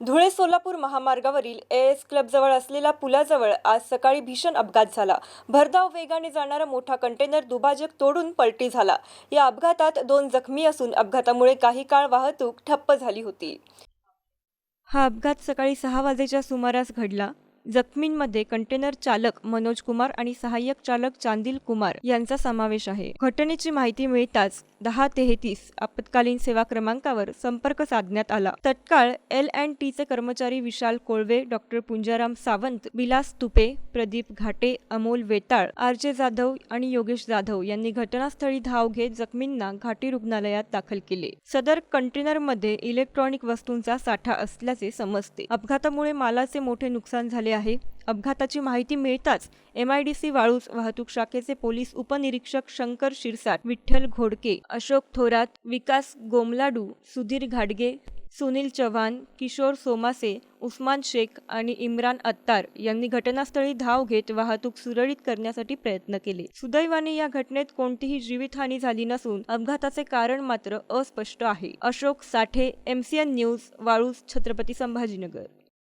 धुळे सोलापूर महामार्गावरील A S क्लबजवळ असलेल्या पुलाजवळ आज सकाळी भीषण अपघात झाला. भरधाव वेगाने जाणारा मोठा कंटेनर दुभाजक तोडून पलटी झाला. या अपघातात दोन जखमी असून अपघातामुळे काही काळ वाहतूक ठप्प झाली होती. हा अपघात सकाळी सहा वाजेच्या सुमारास घडला. जखमींमध्ये कंटेनर चालक मनोज कुमार आणि सहाय्यक चालक चांदिल कुमार यांचा समावेश आहे. घटनेची माहिती मिळताच दहा तेहतीस आपत्कालीन सेवा क्रमांकावर संपर्क साधण्यात आला. तत्काळ एल अँड टीचे कर्मचारी विशाल कोळवे doctor Punjaram Sawant Vilas Tupe Pradeep Ghate Amol Vetal R J Jadhav आणि योगेश जाधव यांनी घटनास्थळी धाव घेत जखमींना घाटी रुग्णालयात दाखल केले. सदर कंटेनरमध्ये इलेक्ट्रॉनिक वस्तूंचा साठा असल्याचे समजते. अपघातामुळे मालाचे मोठे नुकसान झाले आहे. अपघाताची माहिती मिळताच एमआयडीसी वाळूज वाहतूक शाखेचे पोलीस उपनिरीक्षक शंकर शिरसाट विठ्ठल घोडके अशोक थोरात विकास गोमलाडू सुधीर घाडगे सुनील चव्हाण किशोर सोमासे उस्मान शेख आणि इम्रान अत्तार यांनी घटनास्थळी धाव घेत वाहतूक सुरळीत करण्यासाठी प्रयत्न केले. सुदैवाने या घटनेत कोणतीही जीवितहानी झाली नसून अपघाताचे कारण मात्र अस्पष्ट आहे. Ashok Sathe MCN news Waluj Chhatrapati Sambhajinagar.